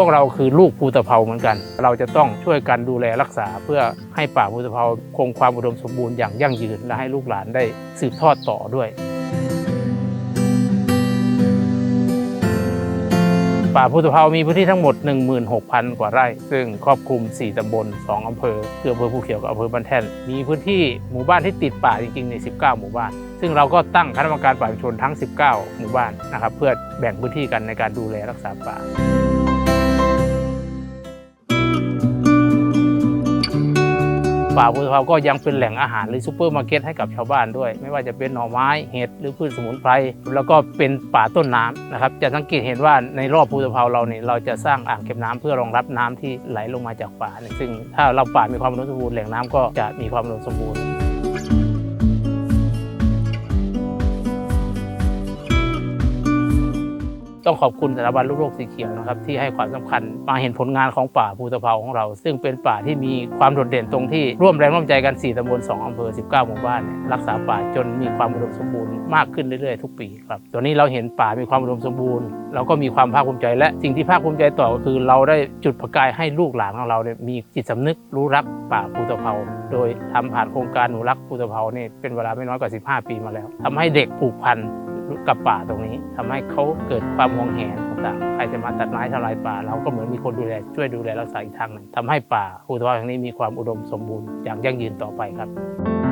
พวกเราคือลูกภูตะเภาเหมือนกัน เราจะต้องช่วยกันดูแลรักษา เพื่อให้ป่าภูตะเภาคงความอุดมสมบูรณ์อย่างยั่งยืนและให้ลูกหลานได้สืบทอดต่อด้วยป่าภูตะเภามีพื้นที่ทั้งหมด 16,000 กว่าไร่ ซึ่งครอบคลุม 4 ตำบล 2 อำเภอคืออำเภอภูเขียวกับอำเภอบ้านแท่น มีพื้นที่หมู่บ้านที่ติดป่าจริงๆ ใน 19 หมู่บ้าน ซึ่งเราก็ตั้งคณะกรรมการป่าชุมชนทั้ง 19 หมู่บ้านนะครับ เพื่อแบ่งพื้นที่กันในการดูแลรักษาป่า ป่าภูตะเภาก็ยังเป็นแหล่งอาหารหรือซูเปอร์มาร์เก็ตให้กับชาวบ้านด้วย ไม่ว่าจะเป็นหน่อไม้เห็ดหรือพืชสมุนไพรแล้วก็เป็นป่าต้นน้ำนะครับจะสังเกตเห็นว่าในรอบภูตะเภาเราเนี่ยเราจะสร้างอ่างเก็บน้ำเพื่อรองรับน้ำที่ไหลลงมาจากป่าเนี่ยซึ่งถ้าเราป่ามีความอุดมสมบูรณ์แหล่งน้ำก็จะมีความอุดมสมบูรณ์ ต้องขอบคุณสถาบันลูกโลกสีเขียวนะครับที่ให้ความสำคัญมาเห็นผลงานของป่าภูตะเภาของเรา ซึ่งเป็นป่าที่มีความโดดเด่นตรงที่ร่วมแรงร่วมใจกัน 4ตำบล 2อำเภอ 19 หมู่บ้านเนี่ยรักษาป่าจนมีความอุดมสมบูรณ์มากขึ้นเรื่อยๆทุกปีครับตัวนี้เราเห็นป่ามีความอุดมสมบูรณ์เราก็มีความภาคภูมิใจ และสิ่งที่ภาคภูมิใจต่อก็คือ เราได้จุดประกายให้ลูกหลานของเราเนี่ยมีจิตสำนึกรู้รักป่าภูตะเภาโดยทำผ่านโครงการหนูรักภูตะเภานี่เป็นเวลาไม่น้อยกว่า 15 ปีมาแล้วทำให้เด็กผูกพัน กับป่าตรงนี้ทำให้เขาเกิดความห่วงแหนต่างๆใครจะมาตัดไม้ทำลายป่า เราก็เหมือนมีคนดูแลช่วยดูแลรักษาอีกทางหนึ่งทำให้ป่าภูทะเภาแห่งนี้มีความอุดมสมบูรณ์อย่างยั่งยืนต่อไปครับ